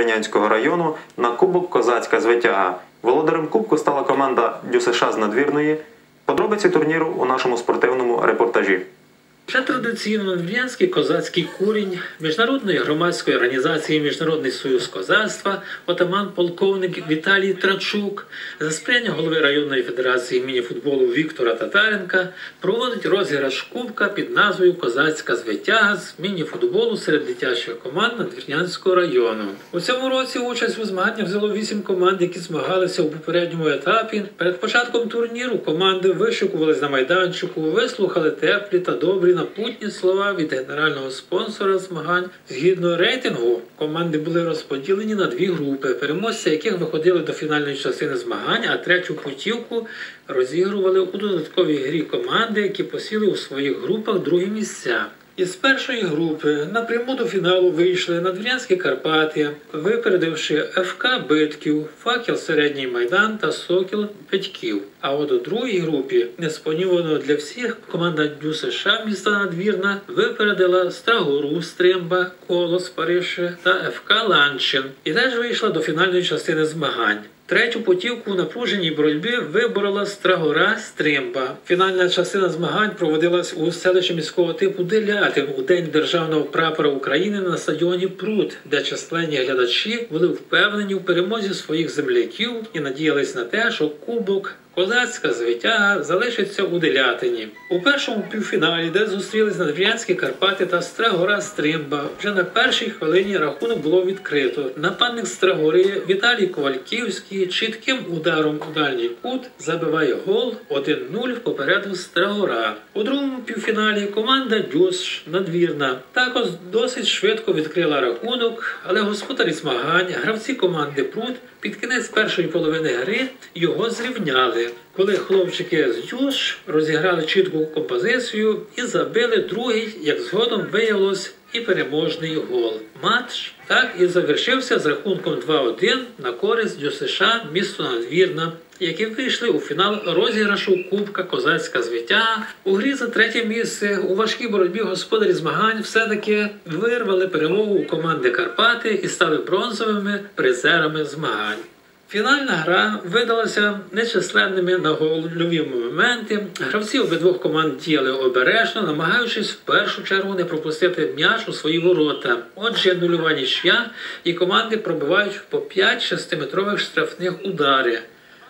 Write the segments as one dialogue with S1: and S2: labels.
S1: Ринянського району на Кубок Козацька звитяга. Володарем Кубку стала команда ДЮСШ з надвірної. Подробиці турніру у нашому спортивному репортажі.
S2: Вже традиційно надвірнянський козацький курінь міжнародної громадської організації Міжнародний союз козацтва, отаман полковник Віталій Трачук, за сприяння голови районної федерації мініфутболу Віктора Татаренка проводить розіграш кубка під назвою Козацька звитяга з мініфутболу серед дитячих команд Надвірнянського району. У цьому році участь у змаганнях взяло вісім команд, які змагалися у попередньому етапі. Перед початком турніру команди вишикувались на майданчику, вислухали теплі та добрі напутні слова від генерального спонсора змагань. Згідно рейтингу, команди були розподілені на дві групи, переможці яких виходили до фінальної частини змагань, а третю путівку розігрували у додатковій грі команди, які посіли у своїх групах другі місця. Із першої групи напряму до фіналу вийшли Надвірянські Карпати, випередивши ФК Битків, Факел Середній Майдан та Сокіл Петьків. А от у другій групі, несподівано для всіх, команда Дю США міста Надвірна випередила Страгору Стримба, Колос Парише та ФК Ланчин і теж вийшла до фінальної частини змагань. Третю потівку у напруженій боротьбі виборола Страгора Стримба. Фінальна частина змагань проводилась у селищі міського типу Делятин у день державного прапора України на стадіоні Прут, де численні глядачі були впевнені у перемозі своїх земляків і надіялись на те, що кубок. Козацька звитяга залишиться у Делятині. У першому півфіналі, де зустрілись Надвірянські Карпати та Страгора Стримба, вже на першій хвилині рахунок було відкрито. Нападник Страгори Віталій Ковальківський чітким ударом у дальній кут забиває гол 1-0 в попереду Страгора. У другому півфіналі команда Дюс надвірна також досить швидко відкрила рахунок, але господарі змагань, гравці команди Прут під кінець першої половини гри його зрівняли, коли хлопчики з Дюш розіграли чітку композицію і забили другий, як згодом виявилось, і переможний гол. Матч так і завершився з рахунком 2-1 на користь ДЮСШ місто Надвірна, які вийшли у фінал розіграшу Кубка Козацька звиття. У грі за третє місце у важкій боротьбі господарі змагань все-таки вирвали перемогу у команди Карпати і стали бронзовими призерами змагань. Фінальна гра видалася нечисленними на гольові моменти. Гравці обидвох команд діяли обережно, намагаючись в першу чергу не пропустити м'яч у свої ворота. Отже, нульова нічия і команди пробивають по 5 6-метрових штрафних ударів.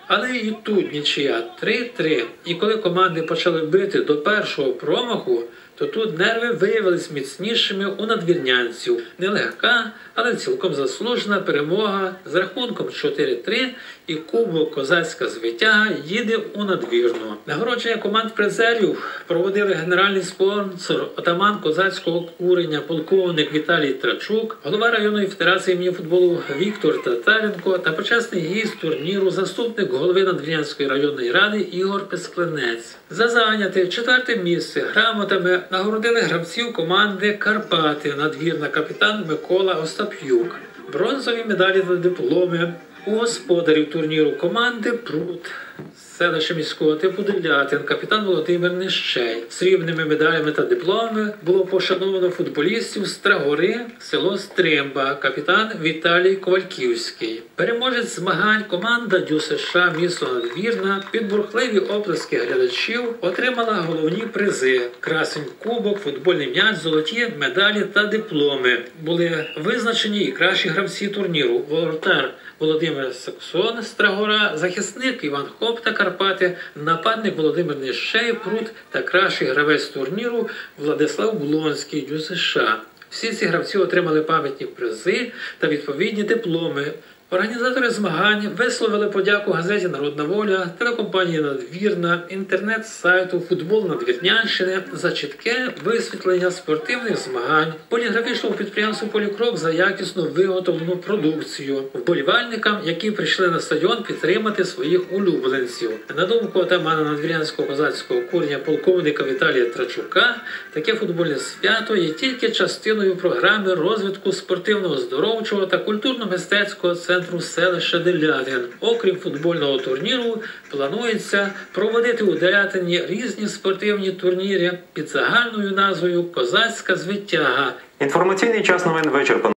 S2: Але і тут нічия 3-3. І коли команди почали бити до першого промаху, то тут нерви виявились міцнішими у надвірнянців. Нелегка, але цілком заслужена перемога з рахунком 4-3 і кубок Козацька звитяга їде у надвірну. Нагородження команд призерів проводили генеральний спонсор, отаман козацького курення, полковник Віталій Трачук, голова районної федерації мініфутболу Віктор Татаренко та почесний гість турніру, заступник голови Надвірнянської районної ради Ігор Песклинець. За зайняте четверте місце грамотами нагородили гравців команди Карпати, надвірна капітан Микола Остап'юк, бронзові медалі та дипломи господарів турніру команди Прут. Селище міського типу Делятин, капітан Володимир Нищей. Срібними медалями та дипломами було пошановано футболістів Страгори, село Стримба, капітан Віталій Ковальківський. Переможець змагань команда Дю США місто Надвірна під бурхливі оплески глядачів отримала головні призи: красень кубок, футбольний м'яч, золоті медалі та дипломи. Були визначені і кращі гравці турніру. Воротар Володимир Саксон Страгора, захисник Іван Хоп та Карпати, нападник Володимир Нещей, Прут та кращий гравець турніру Владислав Блонський Дю США. Всі ці гравці отримали пам'ятні призи та відповідні дипломи. Організатори змагань висловили подяку газеті Народна воля, телекомпанії Надвірна, інтернет-сайту Футбол Надвірнянщини за чітке висвітлення спортивних змагань, поліграфічному підприємству Полікрок за якісно виготовлену продукцію, вболівальникам, які прийшли на стадіон підтримати своїх улюбленців. На думку отамана Надвірнянського козацького курня полковника Віталія Трачука, таке футбольне свято є тільки частиною програми розвитку спортивного здоровчого та культурно-мистецького центру центру селища Делятин. Окрім футбольного турніру, планується проводити у Делятині різні спортивні турніри під загальною назвою Козацька звитяга.
S1: Інформаційний час новин вичерпано.